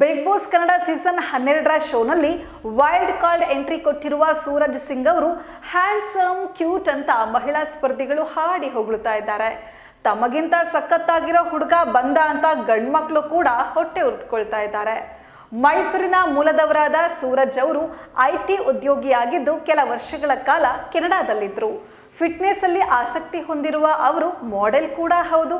Big boss Kannada season ಹನ್ನೆರಡರ ಶೋನಲ್ಲಿ wild card entry ಕೊಟ್ಟಿರುವ ಸೂರಜ್ ಸಿಂಗ್ ಅವರು ಹ್ಯಾಂಡ್ಸಮ್ ಕ್ಯೂಟ್ ಅಂತ ಮಹಿಳಾ ಸ್ಪರ್ಧಿಗಳು ಹಾಡಿ ಹೊಗಳುತ್ತಾ ಇದ್ದಾರೆ. ತಮಗಿಂತ ಸಖತ್ತಾಗಿರೋ ಹುಡುಗ ಬಂದ ಅಂತ ಗಂಡ್ಮಕ್ಳು ಕೂಡ ಹೊಟ್ಟೆ ಉರಿದುಕೊಳ್ತಾ ಇದ್ದಾರೆ. ಮೈಸೂರಿನ ಮೂಲದವರಾದ ಸೂರಜ್ ಅವರು ಐ ಟಿ ಉದ್ಯೋಗಿಯಾಗಿದ್ದು ಕೆಲ ವರ್ಷಗಳ ಕಾಲ ಕೆನಡಾದಲ್ಲಿದ್ದರು. ಫಿಟ್ನೆಸ್ ಅಲ್ಲಿ ಆಸಕ್ತಿ ಹೊಂದಿರುವ ಅವರು ಮಾಡೆಲ್ ಕೂಡ ಹೌದು.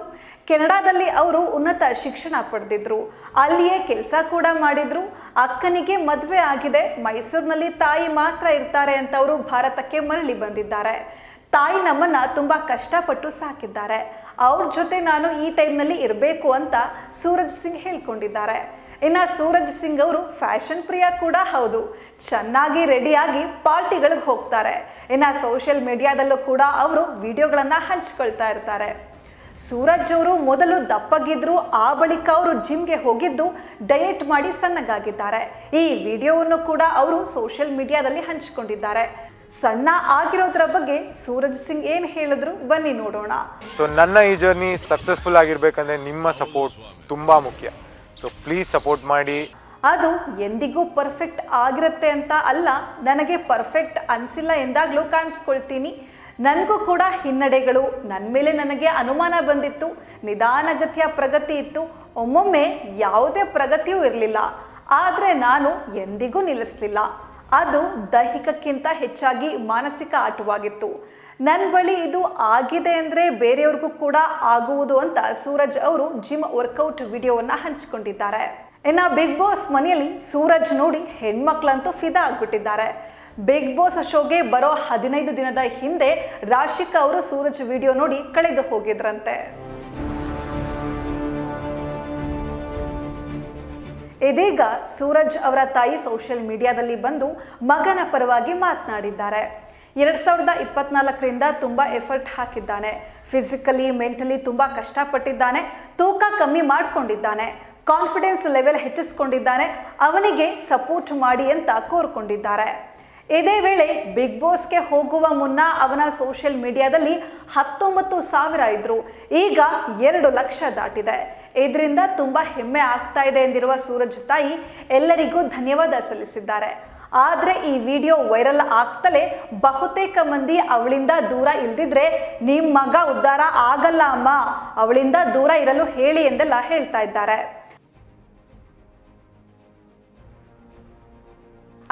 ಕೆನಡಾದಲ್ಲಿ ಅವರು ಉನ್ನತ ಶಿಕ್ಷಣ ಪಡೆದಿದ್ರು. ಅಲ್ಲಿಯೇ ಕೆಲಸ ಕೂಡ ಮಾಡಿದ್ರು. ಅಕ್ಕನಿಗೆ ಮದುವೆ ಆಗಿದೆ. ಮೈಸೂರಿನಲ್ಲಿ ತಾಯಿ ಮಾತ್ರ ಇರ್ತಾರೆ ಅಂತ ಅವರು ಭಾರತಕ್ಕೆ ಮರಳಿ ಬಂದಿದ್ದಾರೆ. ತಾಯಿ ನಮ್ಮನ್ನ ತುಂಬಾ ಕಷ್ಟಪಟ್ಟು ಸಾಕಿದ್ದಾರೆ. ಅವ್ರ ಜೊತೆ ನಾನು ಈ ಟೈಮ್ನಲ್ಲಿ ಇರಬೇಕು ಅಂತ ಸೂರಜ್ ಸಿಂಗ್ ಹೇಳ್ಕೊಂಡಿದ್ದಾರೆ. ಇನ್ನು ಸೂರಜ್ ಸಿಂಗ್ ಅವರು ಫ್ಯಾಷನ್ ಪ್ರಿಯ ಕೂಡ ಹೌದು. ಚೆನ್ನಾಗಿ ರೆಡಿಯಾಗಿ ಪಾರ್ಟಿಗಳಿಗೆ ಹೋಗ್ತಾರೆ. ಇನ್ನು ಸೋಷಿಯಲ್ ಮೀಡಿಯಾದಲ್ಲೂ ಕೂಡ ಅವರು ವಿಡಿಯೋಗಳನ್ನು ಹಂಚ್ಕೊಳ್ತಾ ಇರ್ತಾರೆ. ಸೂರಜ್ ಅವರು ಮೊದಲು ದಪ್ಪಗಿದ್ರು, ಆ ಬಳಿಕ ಅವರು ಜಿಮ್ಗೆ ಹೋಗಿದ್ದು ಡಯೆಟ್ ಮಾಡಿ ಸಣ್ಣಗಾಗಿದ್ದಾರೆ. ಈ ವಿಡಿಯೋವನ್ನು ಕೂಡ ಅವರು ಸೋಷಿಯಲ್ ಮೀಡಿಯಾದಲ್ಲಿ ಹಂಚಿಕೊಂಡಿದ್ದಾರೆ. ಸಣ್ಣ ಆಗಿರೋದ್ರ ಬಗ್ಗೆ ಸೂರಜ್ ಸಿಂಗ್ ಏನು ಹೇಳಿದ್ರು ಬನ್ನಿ ನೋಡೋಣ. ಸೊ ನನ್ನ ಈ ಜರ್ನಿ ಸಕ್ಸಸ್ಫುಲ್ ಆಗಿರ್ಬೇಕಂದ್ರೆ ನಿಮ್ಮ ಸಪೋರ್ಟ್ ತುಂಬಾ ಮುಖ್ಯ. ಸೊ ಪ್ಲೀಸ್ ಸಪೋರ್ಟ್ ಮಾಡಿ ಅದು ಎಂದಿಗೂ ಪರ್ಫೆಕ್ಟ್ ಆಗಿರುತ್ತೆ ಅಂತ ಅಲ್ಲ, ನನಗೆ ಪರ್ಫೆಕ್ಟ್ ಅನಿಸಿಲ್ಲ ಎಂದಾಗಲೂ ಕಾಣಿಸ್ಕೊಳ್ತೀನಿ. ನನಗೂ ಕೂಡ ಹಿನ್ನಡೆಗಳು ನನ್ನ ಮೇಲೆ ನನಗೆ ಅನುಮಾನ ಬಂದಿತ್ತು ನಿಧಾನಗತಿಯ ಪ್ರಗತಿ ಇತ್ತು. ಒಮ್ಮೊಮ್ಮೆ ಯಾವುದೇ ಪ್ರಗತಿಯೂ ಇರಲಿಲ್ಲ. ಆದರೆ ನಾನು ಎಂದಿಗೂ ನಿಲ್ಲಿಸಲಿಲ್ಲ. ಅದು ದೈಹಿಕಕ್ಕಿಂತ ಹೆಚ್ಚಾಗಿ ಮಾನಸಿಕ ಆಟವಾಗಿತ್ತು. ನನ್ನ ಬಳಿ ಇದು ಆಗಿದೆ ಅಂದರೆ ಬೇರೆಯವ್ರಿಗೂ ಕೂಡ ಆಗುವುದು ಅಂತ ಸೂರಜ್ ಅವರು ಜಿಮ್ ವರ್ಕೌಟ್ ವಿಡಿಯೋವನ್ನು ಹಂಚಿಕೊಂಡಿದ್ದಾರೆ. ಇನ್ನು ಬಿಗ್ ಬಾಸ್ ಮನೆಯಲ್ಲಿ ಸೂರಜ್ ನೋಡಿ ಹೆಣ್ಮಕ್ಳಂತೂ ಫಿದಾ ಆಗ್ಬಿಟ್ಟಿದ್ದಾರೆ. ಬಿಗ್ ಬಾಸ್ ಶೋಗೆ ಬರೋ ಹದಿನೈದು ದಿನದ ಹಿಂದೆ ರಾಶಿಕಾ ಅವರು ಸೂರಜ್ ವಿಡಿಯೋ ನೋಡಿ ಕಳೆದು ಹೋಗಿದ್ರಂತೆ. ಇದೀಗ ಸೂರಜ್ ಅವರ ತಾಯಿ ಸೋಷಿಯಲ್ ಮೀಡಿಯಾದಲ್ಲಿ ಬಂದು ಮಗನ ಪರವಾಗಿ ಮಾತನಾಡಿದ್ದಾರೆ. ಎರಡ್ ಸಾವಿರದ ಇಪ್ಪತ್ನಾಲ್ಕರಿಂದ ತುಂಬ ಎಫರ್ಟ್ ಹಾಕಿದ್ದಾನೆ. ಫಿಸಿಕಲಿ ಮೆಂಟಲಿ ತುಂಬ ಕಷ್ಟಪಟ್ಟಿದ್ದಾನೆ. ತೂಕ ಕಮ್ಮಿ ಮಾಡಿಕೊಂಡಿದ್ದಾನೆ. ಕಾನ್ಫಿಡೆನ್ಸ್ ಲೆವೆಲ್ ಹೆಚ್ಚಿಸ್ಕೊಂಡಿದ್ದಾನೆ. ಅವನಿಗೆ ಸಪೋರ್ಟ್ ಮಾಡಿ ಅಂತ ಕೋರ್ಕೊಂಡಿದ್ದಾರೆ. ಇದೇ ವೇಳೆ ಬಿಗ್ ಬಾಸ್ಗೆ ಹೋಗುವ ಮುನ್ನ ಅವನ ಸೋಷಿಯಲ್ ಮೀಡಿಯಾದಲ್ಲಿ ಹತ್ತೊಂಬತ್ತು ಸಾವಿರ ಇದ್ರು. ಈಗ ಎರಡು ಲಕ್ಷ ದಾಟಿದೆ. ಇದರಿಂದ ತುಂಬಾ ಹೆಮ್ಮೆ ಆಗ್ತಾ ಇದೆ ಎಂದಿರುವ ಸೂರಜ್ ತಾಯಿ ಎಲ್ಲರಿಗೂ ಧನ್ಯವಾದ ಸಲ್ಲಿಸಿದ್ದಾರೆ. ಆದರೆ ಈ ವಿಡಿಯೋ ವೈರಲ್ ಆಗ್ತಲೇ ಬಹುತೇಕ ಮಂದಿ ಅವಳಿಂದ ದೂರ ಇಲ್ದಿದ್ರೆ ನಿಮ್ಮ ಮಗ ಉದ್ಧಾರ ಆಗಲ್ಲ ಅಮ್ಮ. ಅವಳಿಂದ ದೂರ ಇರಲು ಹೇಳಿ ಎಂದೆಲ್ಲ ಹೇಳ್ತಾ ಇದ್ದಾರೆ.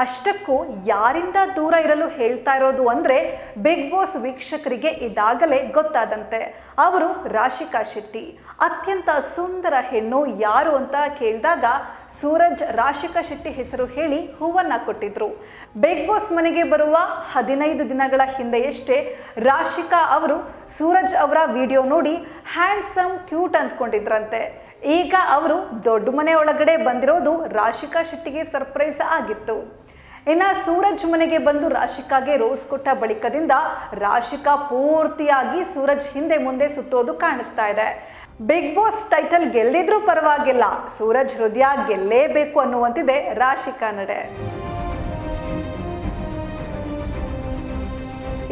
ಅಷ್ಟಕ್ಕೂ ಯಾರಿಂದ ದೂರ ಇರಲು ಹೇಳ್ತಾ ಇರೋದು ಅಂದ್ರೆ ಬಿಗ್ ಬಾಸ್ ವೀಕ್ಷಕರಿಗೆ ಇದಾಗಲೇ ಗೊತ್ತಾದಂತೆ. ಅವರು ರಾಶಿಕಾ ಶೆಟ್ಟಿ. ಅತ್ಯಂತ ಸುಂದರ ಹೆಣ್ಣು ಯಾರು ಅಂತ ಕೇಳಿದಾಗ ಸೂರಜ್ ರಾಶಿಕಾ ಶೆಟ್ಟಿ ಹೆಸರು ಹೇಳಿ ಹೂವನ್ನ ಕೊಟ್ಟಿದ್ರು. ಬಿಗ್ ಬಾಸ್ ಮನೆಗೆ ಬರುವ ಹದಿನೈದು ದಿನಗಳ ಹಿಂದೆಯಷ್ಟೇ ರಾಶಿಕಾ ಅವರು ಸೂರಜ್ ಅವರ ವಿಡಿಯೋ ನೋಡಿ ಹ್ಯಾಂಡ್ಸಮ್ ಕ್ಯೂಟ್ ಅಂದ್ಕೊಂಡಿದ್ರಂತೆ. ಈಗ ಅವರು ದೊಡ್ಡ ಮನೆ ಒಳಗಡೆ ಬಂದಿರೋದು ರಾಶಿಕಾ ಶೆಟ್ಟಿಗೆ ಸರ್ಪ್ರೈಸ್ ಆಗಿತ್ತು. ಇನ್ನ ಸೂರಜ್ ಮನೆಗೆ ಬಂದು ರಾಶಿಕಾಗೆ ರೋಸ್ ಕೊಟ್ಟ ಬಳಿಕದಿಂದ ರಾಶಿಕಾ ಪೂರ್ತಿಯಾಗಿ ಸೂರಜ್ ಹಿಂದೆ ಮುಂದೆ ಸುತ್ತೋದು ಕಾಣಿಸ್ತಾ ಇದೆ. ಬಿಗ್ ಬಾಸ್ ಟೈಟಲ್ ಗೆಲ್ಲಿದ್ರೂ ಪರವಾಗಿಲ್ಲ, ಸೂರಜ್ ಹೃದಯ ಗೆಲ್ಲೇಬೇಕು ಅನ್ನುವಂತಿದೆ ರಾಶಿಕಾ ನಡೆ.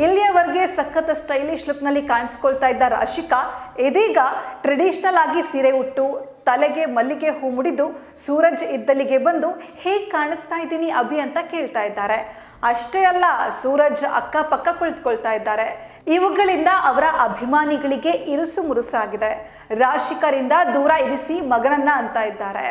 ಇಲ್ಲಿಯವರೆಗೆ ಸಖತ್ ಸ್ಟೈಲಿಶ್ ಲುಕ್ನಲ್ಲಿ ಕಾಣಿಸ್ಕೊಳ್ತಾ ಇದ್ದ ರಾಶಿಕಾ ಇದೀಗ ಟ್ರೆಡಿಷನಲ್ ಆಗಿ ಸೀರೆ ಉಟ್ಟು ತಲೆಗೆ ಮಲ್ಲಿಗೆ ಹೂ ಮುಡಿದು ಸೂರಜ್ ಇದ್ದಲ್ಲಿಗೆ ಬಂದು, ಹೇಗೆ ಕಾಣಿಸ್ತಾ ಇದ್ದೀನಿ ಅಭಿ ಅಂತ ಕೇಳ್ತಾ ಇದ್ದಾರೆ. ಅಷ್ಟೇ ಅಲ್ಲ, ಸೂರಜ್ ಅಕ್ಕಪಕ್ಕ ಕುಳಿತುಕೊಳ್ತಾ ಇದ್ದಾರೆ. ಇವುಗಳಿಂದ ಅವರ ಅಭಿಮಾನಿಗಳಿಗೆ ಇರುಸು ಮುರುಸಾಗಿದೆ. ರಾಶಿಕರಿಂದ ದೂರ ಇರಿಸಿ ಮಗನನ್ನ ಅಂತ ಇದ್ದಾರೆ.